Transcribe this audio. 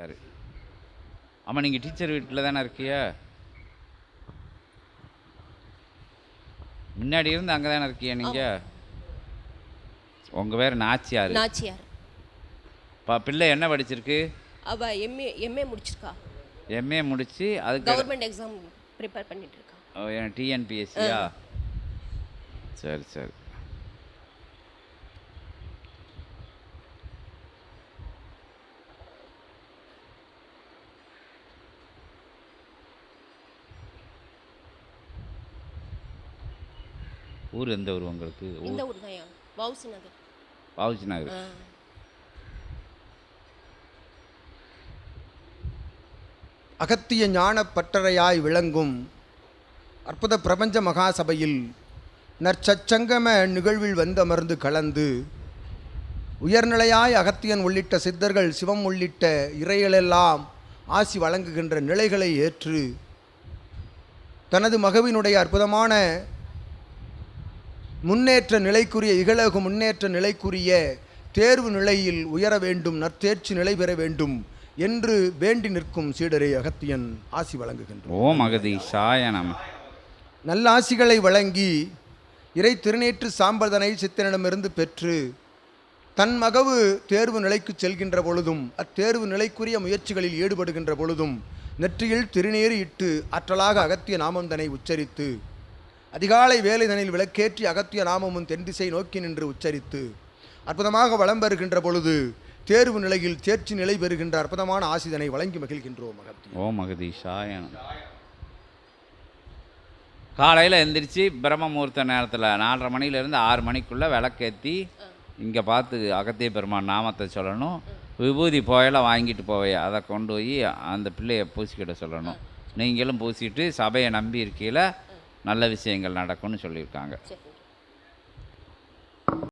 யாரு ஆமாம் நீங்கள் டீச்சர் வீட்டில் தானே இருக்கிய? முன்னாடி இருந்து அங்கே தானே இருக்கிய நீங்கள் உங்கள் பேர் நாச்சியார். நாச்சியார். பா பிள்ளை என்ன படிச்சிருக்கு? அவ எம்ஏ எம்ஏ முடிச்சிருக்கா. எம்ஏ முடிச்சு அதுக்கு கவர்மெண்ட் எக்ஸாம் ப்ரிப்பேர் பண்ணிட்டு இருக்கா. டிஎன்பிஎஸ்சியா சரி சரி. ஊர் எந்த ஊர் உங்களுக்கு? இந்த ஊர் தான் வவுசி நகர். பாவுச்சி நகர். அகத்திய ஞான பட்டறையாய் விளங்கும் அற்புத பிரபஞ்ச மகாசபையில் நற்சச்சங்கம நிகழ்வில் வந்தமர்ந்து கலந்து உயர்நிலையாய் அகத்தியன் உள்ளிட்ட சித்தர்கள் சிவம் உள்ளிட்ட இறைகளெல்லாம் ஆசி வழங்குகின்ற நிலைகளை ஏற்று தனது மகவினுடைய அற்புதமான முன்னேற்ற நிலைக்குரிய இகலகு முன்னேற்ற நிலைக்குரிய தேர்வு நிலையில் உயர வேண்டும் நற்தேர்ச்சி நிலை பெற வேண்டும் என்று வேண்டி நிற்கும் சீடரை அகத்தியன் ஆசி வழங்குகின்றோம் ஓம் அகதீஷாய நம. நல்ல ஆசிகளை வழங்கி இறை திருநேற்று சாம்பதனை சித்தனிடமிருந்து பெற்று தன் மகவு தேர்வு நிலைக்கு செல்கின்ற பொழுதும் அத்தேர்வு நிலைக்குரிய முயற்சிகளில் ஈடுபடுகின்ற பொழுதும் நெற்றியில் திருநீறு இட்டு ஆற்றலாக அகத்திய நாமந்தனை உச்சரித்து அதிகாலை வேலைதனில் விளக்கேற்றி அகத்திய நாமமும் தென் திசை நோக்கி நின்று உச்சரித்து அற்புதமாக வளம் பெறுகின்ற பொழுது தேர்வு நிலையில் தேர்ச்சி நிலை பெறுகின்ற அற்புதமான ஆசிதனை வழங்கி மகிழ்கின்றோம் அகத்திய ஓம் அகதீஷாய நம. காலையில் எந்திரிச்சு பிரம்ம முகூர்த்த நேரத்தில் நாலரை மணிலேருந்து ஆறு மணிக்குள்ளே விளக்கேற்றி இங்கே பார்த்து அகத்திய பெருமான் நாமத்தை சொல்லணும். விபூதி புயலை வாங்கிட்டு போவே அதை கொண்டு போய் அந்த பிள்ளையை பூசிக்கிட சொல்லணும். நீங்களும் பூசிட்டு சபையை நம்பி இருக்கையில் நல்ல விஷயங்கள் நடக்கும்னு சொல்லியிருக்காங்க.